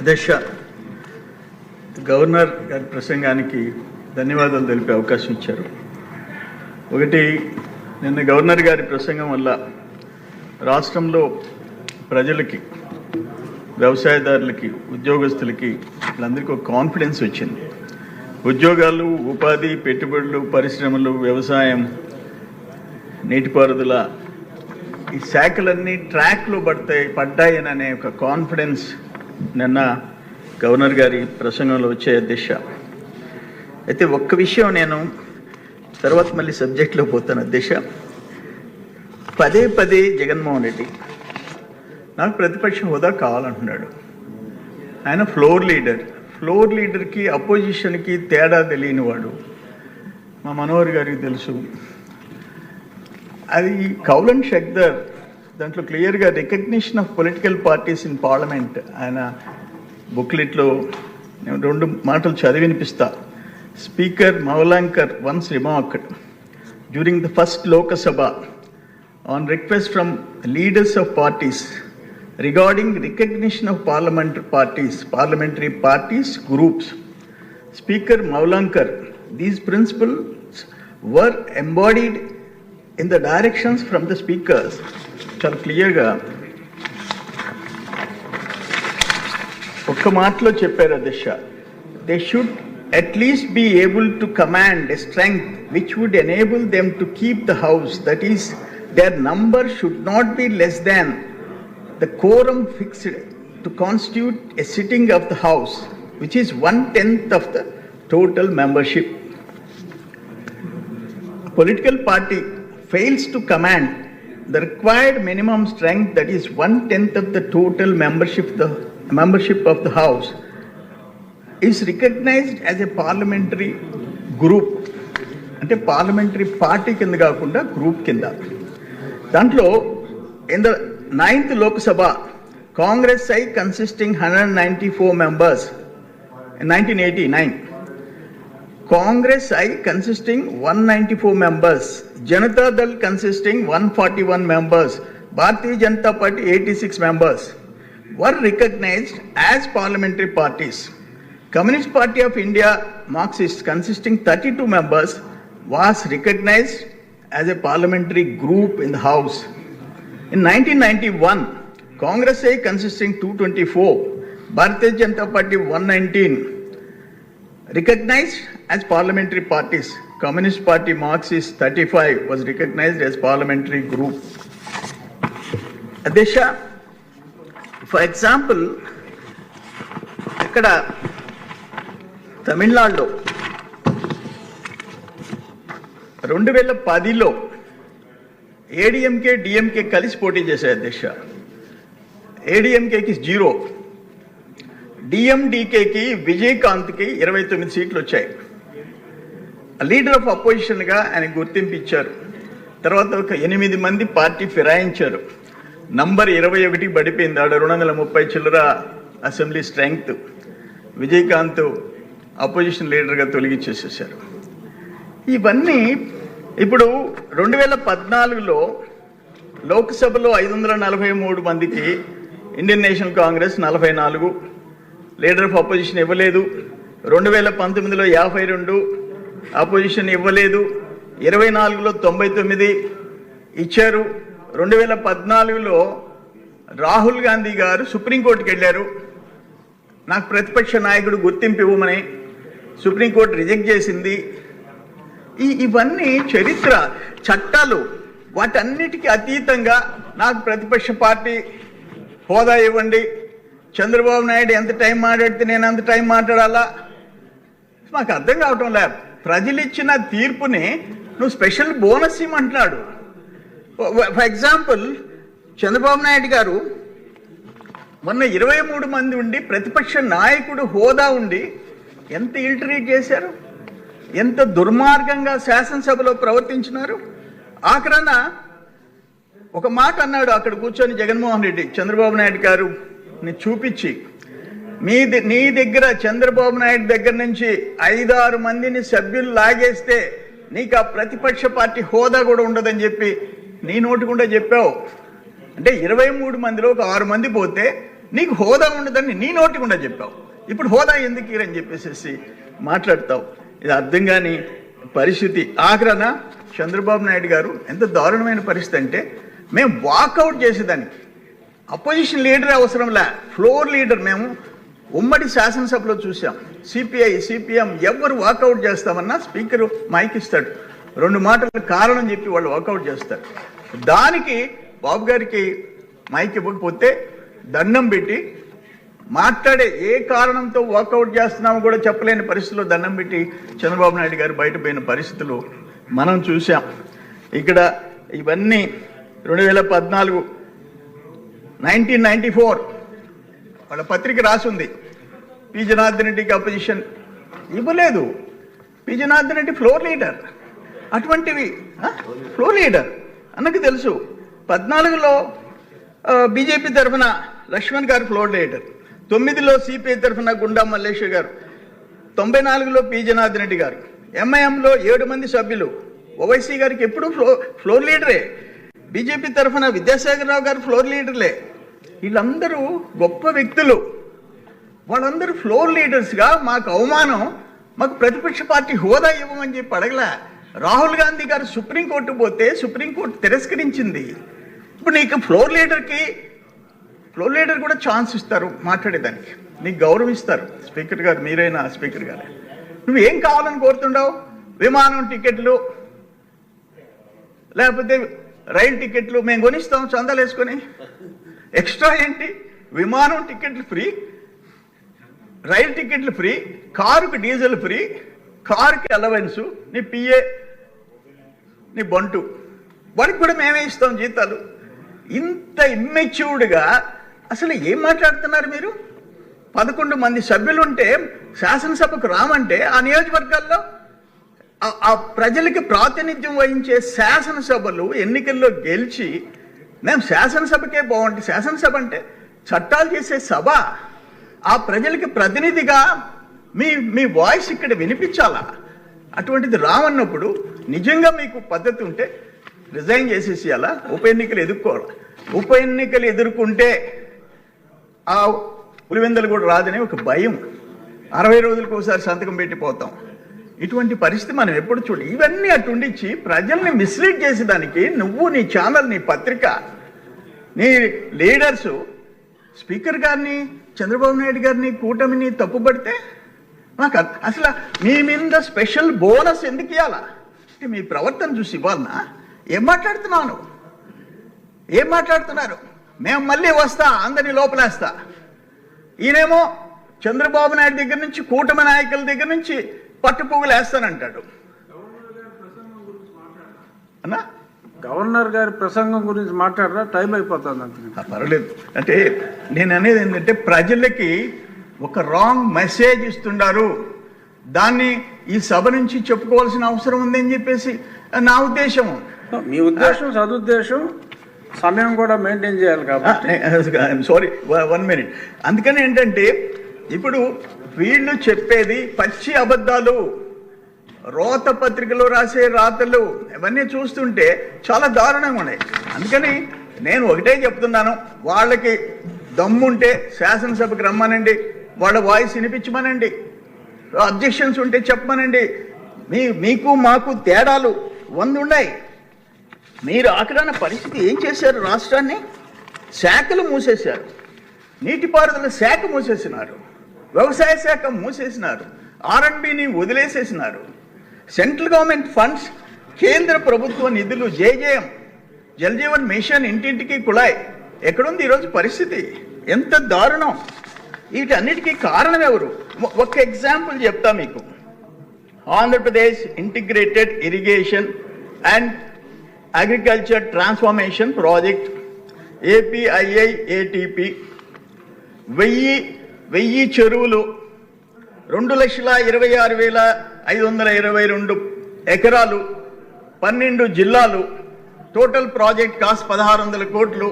అధ్యక్ష గవర్నర్ గారి ప్రసంగానికి ధన్యవాదాలు తెలిపే అవకాశం ఇచ్చారు. ఒకటి నిన్న గవర్నర్ గారి ప్రసంగం వల్ల రాష్ట్రంలో ప్రజలకి వ్యవసాయదారులకి ఉద్యోగస్తులకి వీళ్ళందరికీ ఒక కాన్ఫిడెన్స్ వచ్చింది. ఉద్యోగాలు ఉపాధి పెట్టుబడులు పరిశ్రమలు వ్యవసాయం నీటిపారుదల ఈ శాఖలన్నీ ట్రాక్లో పడతాయి పడ్డాయని అనే ఒక కాన్ఫిడెన్స్ నిన్న గవర్నర్ గారి ప్రసంగంలో వచ్చే దిశ. అయితే ఒక్క విషయం నేను తర్వాత మళ్ళీ సబ్జెక్ట్లో పోతాను. దిశ. పదే పదే జగన్మోహన్ రెడ్డి నాకు ప్రతిపక్ష హోదా కావాలంటున్నాడు. ఆయన ఫ్లోర్ లీడర్. ఫ్లోర్ లీడర్కి అపోజిషన్కి తేడా తెలియనివాడు. మా మనోహర్ గారికి తెలుసు. అది కౌలన్ షక్దర్ దాంట్లో క్లియర్గా recognition of political parties in parliament ఆయన బుక్లెట్లో నేను రెండు మాటలు చదివి వినిపిస్తా. Speaker Mavalankar once remarked during the first Lok Sabha on request from leaders of parties regarding recognition of parliamentary parties parliamentary parties groups speaker Mavalankar these principles were embodied in the directions from the speakers. చాలా క్లియర్గా ఒక్క మాటలో చెప్పారు అధ్యక్ష they should at least be able to command a strength which would enable them to keep the house that is their number should not be less than the quorum fixed to constitute a sitting of the House, which is one tenth of the total membership. A political party fails to command the required minimum strength, that is one tenth of the total membership, the membership of the House, is recognized as a parliamentary group. అంటే parliamentary party కింద కాకుండా group కింద దాంట్లో in the ninth Lok Sabha Congress I consisting hundred ninety four members nineteen eighty nine Congress I consisting 194 members, Janata Dal consisting 141 members, Bharatiya Janata Party 86 members were recognized as parliamentary parties. Communist Party of India Marxist consisting 32 members was recognized as a parliamentary group in the House. In 1991, Congress A consisting 224, Bharatiya Janata Party 119, recognised as parliamentary parties Communist Party Marxist thirty five was recognised as parliamentary group అధ్యక్ష for example ఇక్కడ తమిళనాడులో రెండు వేల పదిలో ADMK DMK కలిసి పోటీ చేశాయి అధ్యక్ష. ఏడిఎంకేకి జీరో డిఎండికేకి విజయకాంత్కి ఇరవై తొమ్మిది సీట్లు వచ్చాయి లీడర్ ఆఫ్ అపోజిషన్గా ఆయన గుర్తింపు ఇచ్చారు తర్వాత ఒక ఎనిమిది మంది పార్టీ ఫిరాయించారు. నంబర్ ఇరవై ఒకటి పడిపోయింది. ఆడ రెండు వందల ముప్పై చిల్లర అసెంబ్లీ స్ట్రెంగ్త్ విజయకాంత్ అపోజిషన్ లీడర్గా తొలగించేసేసారు ఇవన్నీ ఇప్పుడు రెండు వేల పద్నాలుగులో లోక్సభలో ఐదు వందల నలభై మూడు మందికి ఇండియన్ నేషనల్ కాంగ్రెస్ నలభై నాలుగు లీడర్ ఆఫ్ అపోజిషన్ ఇవ్వలేదు. రెండు వేల పంతొమ్మిదిలో యాభై రెండు అపోజిషన్ ఇవ్వలేదు. ఇరవై నాలుగులో తొంభై తొమ్మిది ఇచ్చారు. రెండు వేల పద్నాలుగులో రాహుల్ గాంధీ గారు సుప్రీంకోర్టుకి వెళ్ళారు. నాకు ప్రతిపక్ష నాయకుడు గుర్తింపు ఇవ్వమని సుప్రీంకోర్టు రిజెక్ట్ చేసింది. ఈ ఇవన్నీ చరిత్ర చట్టాలు వాటన్నిటికీ అతీతంగా నాకు ప్రతిపక్ష పార్టీ హోదా ఇవ్వండి. చంద్రబాబు నాయుడు ఎంత టైం మాట్లాడితే నేను అంత టైం మాట్లాడాలా? మాకు అర్థం కావటం లే ప్రజలు ఇచ్చిన తీర్పుని నువ్వు స్పెషల్ బోనస్ ఇమ్మంటున్నాడు ఫర్ ఎగ్జాంపుల్ చంద్రబాబు నాయుడు గారు మొన్న ఇరవై మూడు మంది ఉండి ప్రతిపక్ష నాయకుడు హోదా ఉండి ఎంత ఇల్టరేట్ చేశారు? ఎంత దుర్మార్గంగా శాసనసభలో ప్రవర్తించినారు? ఆఖరన ఒక మాట అన్నాడు అక్కడ కూర్చొని జగన్మోహన్ రెడ్డి చంద్రబాబు నాయుడు గారు చూపించి మీ ద- నీ దగ్గర చంద్రబాబు నాయుడు దగ్గర నుంచి ఐదారు మందిని సభ్యులు లాగేస్తే నీకు ఆ ప్రతిపక్ష పార్టీ హోదా కూడా ఉండదని చెప్పి నీ నోటి గుండా చెప్పావు. అంటే ఇరవై మూడు మందిలో ఒక ఆరు మంది పోతే నీకు హోదా ఉండదని నీ నోటి కూడా చెప్పావు. ఇప్పుడు హోదా ఎందుకు అని చెప్పేసి మాట్లాడతావు. ఇది అర్థం కాని పరిస్థితి. ఆఖరన చంద్రబాబు నాయుడు గారు ఎంత దారుణమైన పరిస్థితి అంటే మేము వాకౌట్ చేసేదానికి అపోజిషన్ లీడర్ అవసరంలా. ఫ్లోర్ లీడర్ మేము ఉమ్మడి శాసనసభలో చూసాం సిపిఐ సిపిఎం ఎవరు వాకౌట్ చేస్తామన్నా స్పీకర్ మైక్ ఇస్తాడు. రెండు మాటలు కారణం చెప్పి వాళ్ళు వాకౌట్ చేస్తారు. దానికి బాబు గారికి మైక్ ఇవ్వకపోతే దండం పెట్టి మాట్లాడే ఏ కారణంతో వాకౌట్ చేస్తున్నామో కూడా చెప్పలేని పరిస్థితుల్లో దండం పెట్టి చంద్రబాబు నాయుడు గారు బయటపోయిన పరిస్థితులు మనం చూసాం ఇక్కడ ఇవన్నీ రెండు వేల పద్నాలుగు నైన్టీన్ నైన్టీ ఫోర్ వాళ్ళ పత్రిక రాసింది. పి జనార్దన్ రెడ్డికి అపోజిషన్ ఇవ్వలేదు P Janardhan Reddy floor leader అటువంటివి ఫ్లోర్ లీడర్ అన్నకు తెలుసు. పద్నాలుగులో బీజేపీ తరఫున లక్ష్మణ్ గారు ఫ్లోర్ లీడర్ తొమ్మిదిలో సిపిఐ తరఫున గుండా మల్లేశ్వర్ గారు. తొంభై నాలుగులో పి జనార్దన్ రెడ్డి గారు. ఎంఐఎంలో ఏడు మంది సభ్యులు. ఓవైసీ గారికి ఎప్పుడు ఫ్లో ఫ్లోర్ లీడరే బీజేపీ తరఫున విద్యాసాగర్ రావు గారు ఫ్లోర్ లీడర్లే వీళ్ళందరూ గొప్ప వ్యక్తులు. వాళ్ళందరూ ఫ్లోర్ లీడర్స్గా మాకు అవమానం మాకు ప్రతిపక్ష పార్టీ హోదా ఇవ్వమని చెప్పి అడగలే. రాహుల్ గాంధీ గారు సుప్రీంకోర్టు పోతే సుప్రీంకోర్టు తిరస్కరించింది. ఇప్పుడు నీకు ఫ్లోర్ లీడర్కి ఫ్లోర్ లీడర్ కూడా ఛాన్స్ ఇస్తారు మాట్లాడేదానికి. నీకు గౌరవిస్తారు స్పీకర్ గారు మీరైనా స్పీకర్ గారు. నువ్వు ఏం కావాలని కోరుతుండవు? విమానం టికెట్లు లేకపోతే రైలు టికెట్లు మేము కొనిస్తాం చందాలు వేసుకొని. ఎక్స్ట్రా ఏంటి? విమానం టికెట్లు ఫ్రీ రైలు టికెట్లు ఫ్రీ కారుకి డీజిల్ ఫ్రీ కారుకి అలవెన్స్ నీ పిఏ నీ బంటు. వాడికి కూడా మేమే ఇస్తాం జీతాలు. ఇంత ఇమ్మెచ్యూర్డ్గా అసలు ఏం మాట్లాడుతున్నారు మీరు? పదకొండు మంది సభ్యులు ఉంటే శాసనసభకు రామంటే ఆ నియోజకవర్గాల్లో ఆ ప్రజలకి ప్రాతినిధ్యం వహించే శాసనసభలు ఎన్నికల్లో గెలిచి మేము శాసనసభకే బాగుంటుంది శాసనసభ అంటే చట్టాలు చేసే సభ. ఆ ప్రజలకి ప్రతినిధిగా మీ మీ వాయిస్ ఇక్కడ వినిపించాలా? అటువంటిది రామన్నప్పుడు నిజంగా మీకు పద్ధతి ఉంటే రిజైన్ చేసేసి అలా ఉప ఎన్నికలు ఎదుర్కోవాలి. ఉప ఎన్నికలు ఎదుర్కొంటే ఆ పులివెందలు కూడా రాదని ఒక భయం. అరవై రోజులకు ఒకసారి సంతకం పెట్టిపోతాం ఇటువంటి పరిస్థితి మనం ఎప్పుడు చూడ ఇవన్నీ అటుండిచ్చి ప్రజల్ని మిస్లీడ్ చేసేదానికి నువ్వు నీ ఛానల్ నీ పత్రిక నీ లీడర్సు స్పీకర్ గారిని చంద్రబాబు నాయుడు గారిని కూటమిని తప్పుపడితే నాకు అసలు మీ మీద స్పెషల్ బోనస్ ఎందుకు ఇవ్వాలా అంటే మీ ప్రవర్తన చూసి ఇవ్వాలనా? ఏం మాట్లాడుతున్నాను ఏం మాట్లాడుతున్నారు? మేము మళ్ళీ వస్తా అందరినీ లోపలేస్తా. ఈయనేమో చంద్రబాబు నాయుడు దగ్గర నుంచి కూటమి నాయకుల దగ్గర నుంచి పట్టుపువ్వులు వేస్తానంటాడు. అన్నా? గవర్నర్ గారి ప్రసంగం గురించి మాట్లాడరా? టైం అయిపోతుంది అంతే పర్వాలేదు. అంటే నేను అనేది ఏంటంటే ప్రజలకి ఒక రాంగ్ మెసేజ్ ఇస్తున్నారు దాన్ని ఈ సభ నుంచి చెప్పుకోవాల్సిన అవసరం ఉందని చెప్పేసి నా ఉద్దేశం. మీ ఉద్దేశం సదుద్దేశం సమయం కూడా మెయింటైన్ చేయాలి కాబట్టి. సారీ వన్ మినిట్ అందుకని ఏంటంటే ఇప్పుడు వీళ్ళు చెప్పేది పచ్చి అబద్ధాలు. రోత పత్రికలో రాసే రాతలు ఇవన్నీ చూస్తుంటే చాలా దారుణంగా ఉన్నాయి. అందుకని నేను ఒకటే చెప్తున్నాను. వాళ్ళకి దమ్ముంటే శాసనసభకు రమ్మనండి. వాళ్ళ వాయిస్ వినిపించమనండి. అబ్జెక్షన్స్ ఉంటే చెప్పమనండి. మీ మీకు మాకు తేడాలు వంద ఉన్నాయి మీరు ఆఖరాన పరిస్థితి ఏం చేశారు రాష్ట్రాన్ని? శాఖలు మూసేశారు. నీటిపారుదల శాఖ మూసేసినారు. వ్యవసాయ శాఖ మూసేసినారు. ఆర్ఎండ్బిని వదిలేసేసినారు. సెంట్రల్ గవర్నమెంట్ ఫండ్స్ కేంద్ర ప్రభుత్వ నిధులు జేజేఎం జలజీవన్ మిషన్ ఇంటింటికి కుళాయి. ఎక్కడుంది ఈరోజు పరిస్థితి? ఎంత దారుణం. వీటన్నిటికీ కారణం ఎవరు ఒక ఎగ్జాంపుల్ చెప్తా మీకు. Andhra Pradesh integrated irrigation and agriculture transformation project APII ATP. వెయ్యి వెయ్యి చెరువులు రెండు లక్షల ఇరవై ఆరు వేల ఐదు వందల ఇరవై రెండు ఎకరాలు పన్నెండు జిల్లాలు టోటల్ ప్రాజెక్ట్ కాస్ట్ పదహారు వందల కోట్లు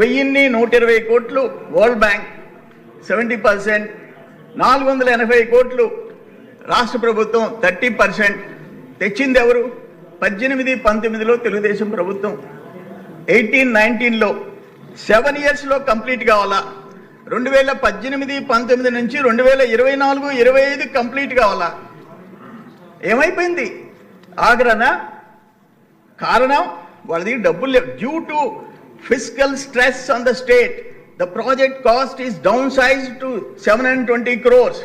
వెయ్యిన్ని నూట ఇరవై కోట్లు వరల్డ్ బ్యాంక్ సెవెంటీ పర్సెంట్ నాలుగు వందల ఎనభై కోట్లు రాష్ట్ర ప్రభుత్వం థర్టీ పర్సెంట్. తెచ్చింది ఎవరు పద్దెనిమిది పంతొమ్మిదిలో తెలుగుదేశం ప్రభుత్వం. ఎయిటీన్ నైన్టీన్లో సెవెన్ ఇయర్స్లో కంప్లీట్ కావాలా? రెండు వేల పద్దెనిమిది పంతొమ్మిది నుంచి రెండు వేల ఇరవై నాలుగు ఇరవై ఐదు కంప్లీట్ కావాలా? ఏమైపోయింది? ఆగ్రహణ కారణం? వాళ్ళది డబ్బులు లేవు. Due to physical stress on the state the project cost is downsize to seven hundred twenty crores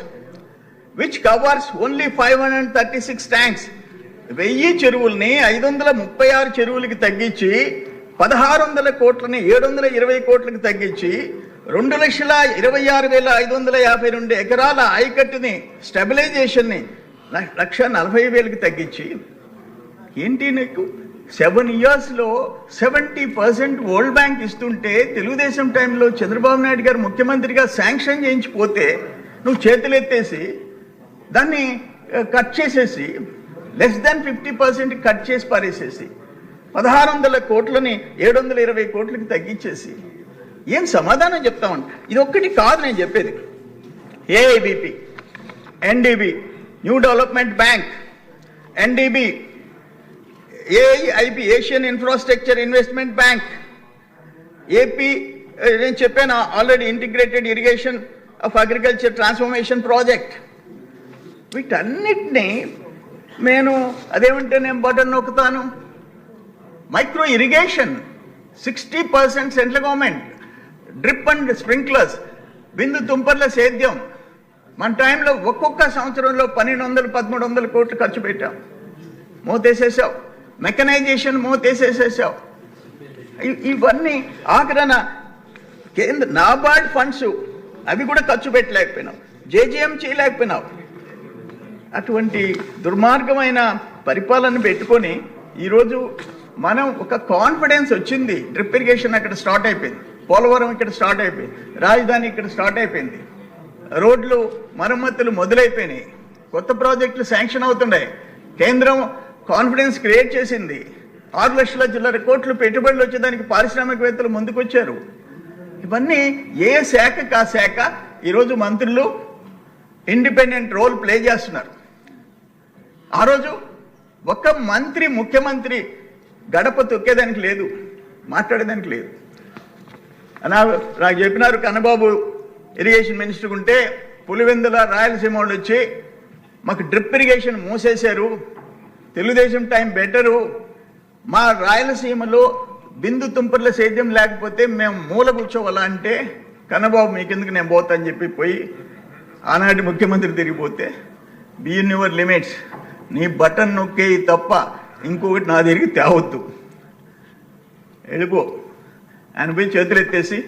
which covers only five hundred thirty six tanks వెయ్యి చెరువుల్ని ఐదు వందల ముప్పై ఆరు చెరువులకి తగ్గించి పదహారు వందల కోట్లని ఏడు వందల ఇరవై కోట్లకి తగ్గించి రెండు లక్షల ఇరవై ఆరు వేల ఐదు వందల యాభై రెండు ఎకరాల ఆయకట్టుని స్టెబిలైజేషన్ని లక్ష నలభై వేలకు తగ్గించి ఏంటి నీకు? సెవెన్ ఇయర్స్లో సెవెంటీ పర్సెంట్ వరల్డ్ బ్యాంక్ ఇస్తుంటే తెలుగుదేశం టైంలో చంద్రబాబు నాయుడు గారు ముఖ్యమంత్రిగా శాంక్షన్ చేయించిపోతే నువ్వు చేతులు ఎత్తేసి దాన్ని కట్ చేసేసి less than fifty percent cut చేసి పారేసేసి పదహారు వందల కోట్లని ఏడు వందల ఇరవై కోట్లకి తగ్గించేసి ఏం సమాధానం చెప్తామంట ఇది ఒక్కటి కాదు నేను చెప్పేది. AIBP NDB new development bank NDB AIIP Asian infrastructure investment bank AP నేను చెప్పాను already integrated irrigation of agriculture transformation project వీటన్నిటినీ నేను అదేమంటే నేను button నొక్కుతాను. Micro irrigation sixty percent central government drip and sprinklers బిందు తుంపర్ల సేద్యం మన టైంలో ఒక్కొక్క సంవత్సరంలో పన్నెండు వందలు పదమూడు వందల కోట్లు ఖర్చు పెట్టాం. మోతేసేసావు. మెకనైజేషన్ మోతేసేసేసావు. ఇవన్నీ ఆఖరణ కేంద్ర నాబార్డ్ ఫండ్స్. అవి కూడా ఖర్చు పెట్టలేకపోయినావు జేజేఎం చేయలేకపోయినావు అటువంటి దుర్మార్గమైన పరిపాలన పెట్టుకొని ఈరోజు మనం ఒక కాన్ఫిడెన్స్ వచ్చింది. డ్రిప్ ఇరిగేషన్ అక్కడ స్టార్ట్ అయిపోయింది. పోలవరం ఇక్కడ స్టార్ట్ అయిపోయింది. రాజధాని ఇక్కడ స్టార్ట్ అయిపోయింది. రోడ్లు మరమ్మతులు మొదలైపోయినాయి. కొత్త ప్రాజెక్టులు శాంక్షన్ అవుతున్నాయి. కేంద్రం కాన్ఫిడెన్స్ క్రియేట్ చేసింది. ఆరు లక్షల చిల్లర కోట్లు పెట్టుబడులు వచ్చేదానికి పారిశ్రామికవేత్తలు ముందుకొచ్చారు. ఇవన్నీ ఏ శాఖ కా శాఖ ఈరోజు మంత్రులు ఇండిపెండెంట్ రోల్ ప్లే చేస్తున్నారు. ఆ రోజు ఒక మంత్రి ముఖ్యమంత్రి గడప తొక్కేదానికి లేదు మాట్లాడేదానికి లేదు. నా నాకు చెప్పినారు కన్నబాబు ఇరిగేషన్ మినిస్టర్ ఉంటే పులివెందుల రాయలసీమ వాళ్ళు వచ్చి మాకు డ్రిప్ ఇరిగేషన్ మూసేశారు. Telugu Desam time better. మా రాయలసీమలో బిందు తుంపర్ల సేద్యం లేకపోతే మేము మూల కూర్చోవాలా అంటే కన్నబాబు మీకెందుకు నేను పోతా? అని చెప్పి పోయి ఆనాటి ముఖ్యమంత్రి తిరిగిపోతే బియన్ యువర్ లిమిట్స్ నీ బటన్ నొక్కేయి తప్ప ఇంకొకటి నా దగ్గరికి తేవద్దు. వెళ్ళిపో ఆయన పోయి చేతులు ఎత్తేసి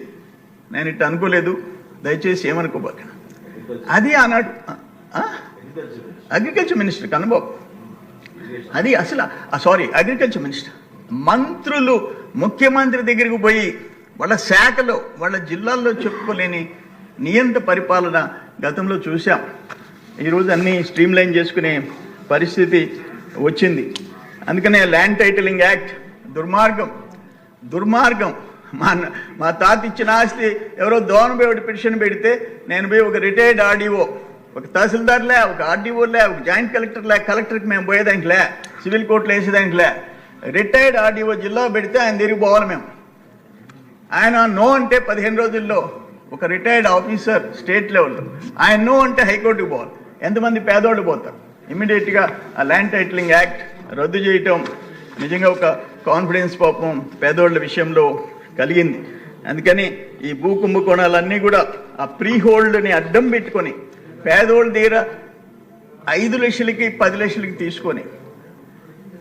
నేను ఇట్ట అనుకోలేదు. దయచేసి ఏమనుకోబాక. అది ఆనాడు అగ్రికల్చర్ మినిస్టర్ కన్నబాబు అది అసలు సారీ అగ్రికల్చర్ మినిస్టర్ మంత్రులు ముఖ్యమంత్రి దగ్గరికి పోయి వాళ్ళ శాఖలో వాళ్ళ జిల్లాల్లో చెప్పుకోలేని నియంత పరిపాలన గతంలో చూసాం ఈరోజు అన్నీ స్ట్రీమ్ లైన్ చేసుకునే పరిస్థితి వచ్చింది. అందుకనే ల్యాండ్ టైటిలింగ్ యాక్ట్ దుర్మార్గం దుర్మార్గం. మా మా తాత ఇచ్చిన ఆస్తి ఎవరో దోనబోయి పిటిషన్ పెడితే నేను పోయి ఒక రిటైర్డ్ ఆర్డీఓ ఒక తహసీల్దార్లే ఒక ఆర్డీఓలే ఒక జాయింట్ కలెక్టర్లే కలెక్టర్కి మేము పోయేదానికిలే సివిల్ కోర్టులో వేసేదానికిలే రిటైర్డ్ ఆర్డీఓ జిల్లా పెడితే ఆయన తిరిగి పోవాలి మేము. ఆయన నో అంటే పదిహేను రోజుల్లో ఒక రిటైర్డ్ ఆఫీసర్ స్టేట్ లెవెల్లో. ఆయన నో అంటే హైకోర్టుకు పోవాలి. ఎంతమంది పేదోళ్ళు పోతారు? ఇమ్మీడియట్గా ఆ ల్యాండ్ టైటిలింగ్ యాక్ట్ రద్దు చేయటం నిజంగా ఒక కాన్ఫిడెన్స్ పాపం పేదోళ్ళ విషయంలో కలిగింది. అందుకని ఈ భూ కుంభకోణాలన్నీ కూడా ఆ ప్రీ హోల్డ్ని అడ్డం పెట్టుకొని పేదోళ్ళ దగ్గర ఐదు లక్షలకి పది లక్షలకి తీసుకొని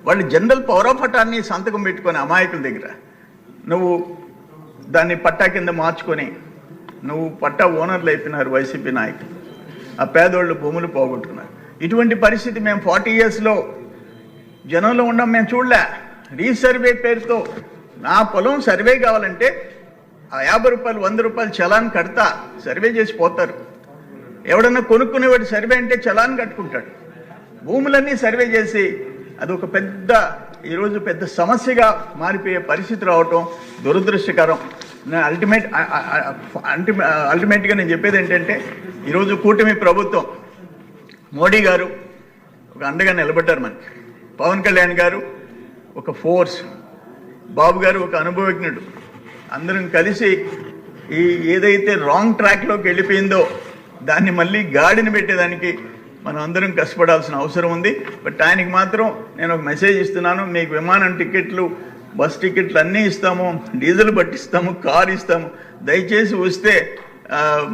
వాళ్ళు జనరల్ పవర్ ఆఫ్ సంతకం పెట్టుకొని అమాయకుల దగ్గర నువ్వు దాన్ని పట్టా కింద మార్చుకొని నువ్వు పట్టా ఓనర్లు అయిపోయినారు వైసీపీ నాయకులు. ఆ పేదోళ్ళు భూములు పోగొట్టుకున్నారు. ఇటువంటి పరిస్థితి మేము ఫార్టీ ఇయర్స్లో జనంలో ఉన్నాం మేము చూడలే. రీసర్వే పేరుతో నా పొలం సర్వే కావాలంటే ఆ యాభై రూపాయలు వంద రూపాయలు చలాన్ కడతా సర్వే చేసి పోతారు. ఎవడన్నా కొనుక్కునేవాడు సర్వే అంటే చలాన్ కట్టుకుంటాడు. భూములన్నీ సర్వే చేసి అది ఒక పెద్ద ఈరోజు పెద్ద సమస్యగా మారిపోయే పరిస్థితి రావటం దురదృష్టకరం. అల్టిమేట్ అల్టిమేట్గా నేను చెప్పేది ఏంటంటే ఈరోజు కూటమి ప్రభుత్వం మోడీ గారు ఒక అండగా నిలబడ్డారు మనకి పవన్ కళ్యాణ్ గారు ఒక ఫోర్స్ బాబు గారు ఒక అనుభవజ్ఞుడు. అందరం కలిసి ఈ ఏదైతే రాంగ్ ట్రాక్లోకి వెళ్ళిపోయిందో దాన్ని మళ్ళీ గాడిని పెట్టేదానికి మనం అందరం కష్టపడాల్సిన అవసరం ఉంది. బట్ ఆయనకి మాత్రం నేను ఒక మెసేజ్ ఇస్తున్నాను. మీకు విమానం టికెట్లు బస్ టికెట్లు అన్నీ ఇస్తాము డీజిల్ పట్టిస్తాము కార్ ఇస్తాము. దయచేసి వస్తే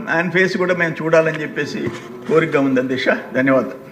ఆయన ఫేస్ కూడా మేము చూడాలని చెప్పేసి కోరిక ఉందని దిశ ధన్యవాదాలు.